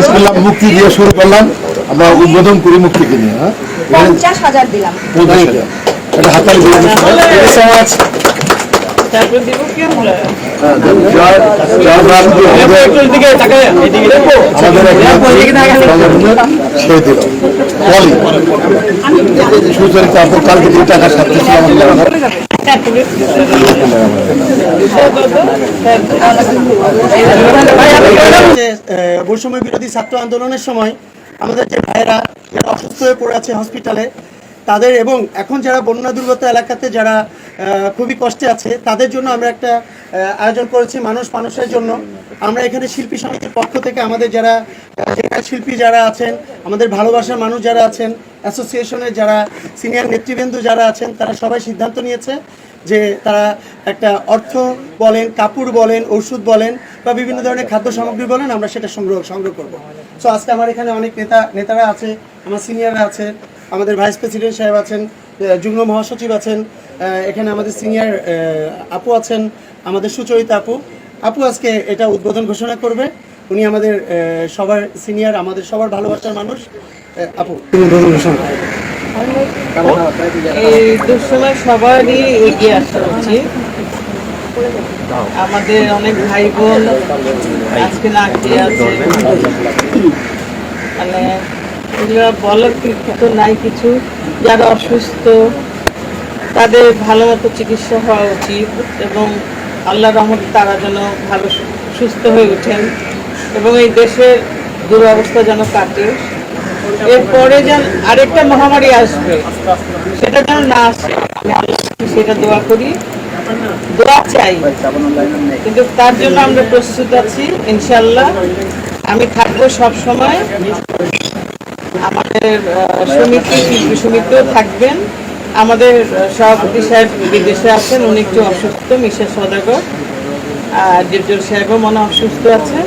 বিসমিল্লাহ মুক্তি দিয়ে শুরু করলাম। আমরা উদ্বোধন করি মুক্তিকে নিয়ে হ্যাঁ? পঞ্চাশ হাজার দিলাম। পঞ্চাশ হাজার। এটা হাতালি কালকে টাকা সাথে বৈষম্য বিরোধী ছাত্র আন্দোলনের সময় আমাদের যে ভাইয়েরা যারা অসুস্থ হয়ে পড়ে আছে হসপিটালে তাদের এবং এখন যারা বন্যা দুর্গত এলাকাতে যারা খুবই কষ্টে আছে। তাদের জন্য আমরা একটা আয়োজন করেছি মানুষ মানুষের জন্য। আমরা এখানে শিল্পী সমিতির পক্ষ থেকে আমাদের যারা শিল্পী যারা আছেন, আমাদের ভালোবাসার মানুষ যারা আছেন, অ্যাসোসিয়েশনের যারা সিনিয়র নেতৃবৃন্দ যারা আছেন, তারা সবাই সিদ্ধান্ত নিয়েছে যে তারা একটা অর্থ বলেন, কাপড় বলেন ওষুধ বলেন, বা বিভিন্ন ধরনের খাদ্য সামগ্রী বলেন, আমরা সেটা সংগ্রহ সংগ্রহ করব। সো আজকে আমার এখানে অনেক নেতা, নেতারা আছে, আমার সিনিয়ররা আছে, আমাদের ভাইস প্রেসিডেন্ট সাহেব আছেন যুগ্ম মহাসচিব আছেন এখানে আমাদের সিনিয়র আপু আছেন, আমাদের সুচরিতা আপু। আপু আজকে এটা উদ্বোধন ঘোষণা করবে। উনি আমাদের সবার সিনিয়র আমাদের সবার ভালোবাসার মানুষ। আপু উদ্বোধন ঘোষণা এই দুঃসময় সবারই এগিয়ে আসা উচিত। আমাদের অনেক ভাই বোন আজকে না আছে। মানে বলার তো নাই কিছু। যারা অসুস্থ তাদের ভালো মতো চিকিৎসা হওয়া উচিত এবং আল্লাহ রহমত তারা যেন ভালো সুস্থ হয়ে ওঠেন এবং এই দেশের দুরবস্থা যেন কাটে। এরপরে যেন আরেকটা মহামারী আসবে, সেটা যেন না আসে সেটা দোয়া করি। দোয়া চাই, কিন্তু তার জন্য আমরা প্রস্তুত আছি ইনশাল্লাহ আমি থাকব সব সময়। আমাদের সমিতি, শিল্পী সমিতিও থাকবেন। আমাদের সভাপতি সাহেব বিদেশে আছেন উনি একটু অসুস্থ মিশা সদাগর। আর ডিপজল সাহেবও মনে অসুস্থ আছেন।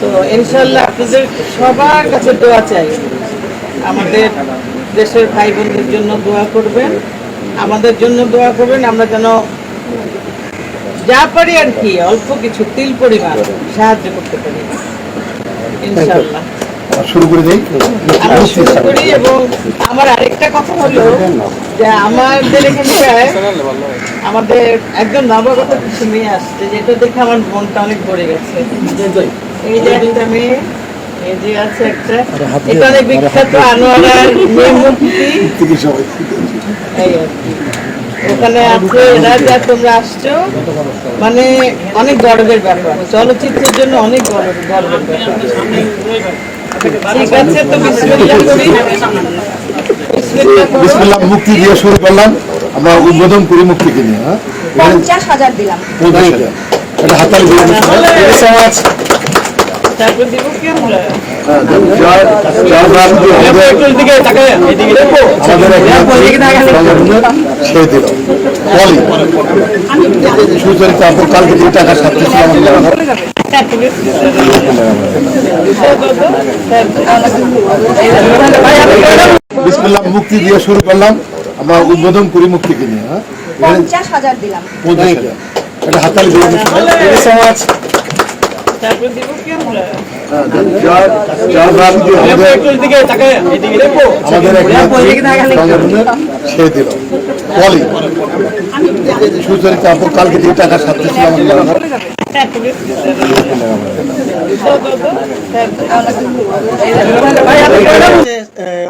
তো ইনশাল্লাহ আপনাদের সবার কাছে দোয়া চাই। আমাদের দেশের ভাই বোনদের জন্য দোয়া করবেন। আমাদের জন্য দোয়া করবেন আমরা যেন যা পারি আর কি অল্প কিছু তিল পরিমাণ সাহায্য করতে পারি। ইনশাল্লাহ শুরু করে দিই। আমি শুরু করি এবং আমার আরেকটা কথা হলো যে আমাদের আমাদের একজন নবাগত কিছু মেয়ে আসছে যেটা দেখে আমার মনটা অনেক ভরে গেছে। এই যে একটা মেয়ে এই যে আছে একটা এটা অনেক বিখ্যাত আনোয়ারার মেয়ে মূর্তি এই আর কি। ওখানে আছে এরা যা তোমরা আসছো মানে অনেক গর্বের ব্যাপার। চলচ্চিত্রের জন্য অনেক গর্ব- গর্বের ব্যাপার। বিসমিল্লাহ মুক্তি দিয়ে শুরু করলাম। আমরা উদ্বোধন করি মুক্তিকে নিয়ে হ্যাঁ? পঞ্চাশ হাজার দিলাম। পঞ্চাশ হাজার। এটা হাতালি আপু কালকে টাকা বিসমিল্লাহ মুক্তি দিয়ে শুরু করলাম। আমরা উদ্বোধন করি মুক্তিকে নিয়ে হ্যাঁ? পঞ্চাশ হাজার দিলাম। এটা হাতালি দিয়ে সমাজ যার যার নাম দিয়ে আমাদের আমাদের এক সংগঠনের সে দিল। সুচরিতা কালকে টাকা সাথে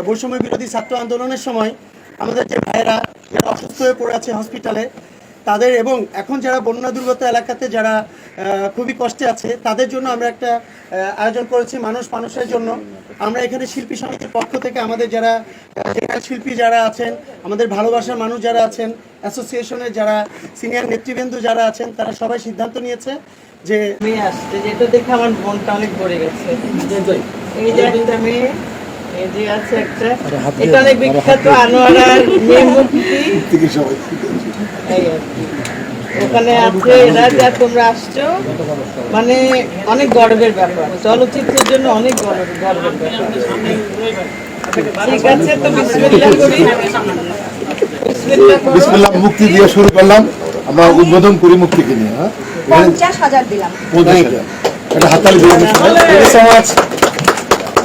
বৈষম্য বিরোধী ছাত্র আন্দোলনের সময় আমাদের যে ভাইয়েরা অসুস্থ হয়ে পড়ে আছে হসপিটালে তাদের এবং এখন যারা বন্যা দুর্গত এলাকাতে যারা খুবই কষ্টে আছে তাদের জন্য আমরা একটা আয়োজন করেছি মানুষ মানুষের জন্য। আমরা এখানে শিল্পী সমিতির পক্ষ থেকে আমাদের যারা যেখানে শিল্পী যারা আছেন আমাদের ভালোবাসার মানুষ যারা আছেন অ্যাসোসিয়েশনের যারা সিনিয়র নেতৃবৃন্দ যারা আছেন তারা সবাই সিদ্ধান্ত নিয়েছে যে মেয়ে আসছে যেটা দেখে আমার মনটা অনেক ভরে গেছে। এই যে একটা মেয়ে এই যে আছে একটা। এটা অনেক বিখ্যাত আনোয়ারার থেকে সবাই। এই আর কি। ওখানে আছে এরা যা তোমরা আসছো। মানে অনেক গর্বের ব্যাপার। চলচ্চিত্রের জন্য অনেক গর্ব- গর্বের ব্যাপার। ঠিক আছে তো বিসমিল্লাহ করি। বিসমিল্লাহ মুক্তি দিয়ে শুরু করলাম। আমরা উদ্বোধন করি মুক্তিকে নিয়ে হ্যাঁ? পঞ্চাশ হাজার দিলাম। পঞ্চাশ হাজার। এটা হাতালি দিয়ে সমাজ তারপর দিব কি আমরা যা- যারা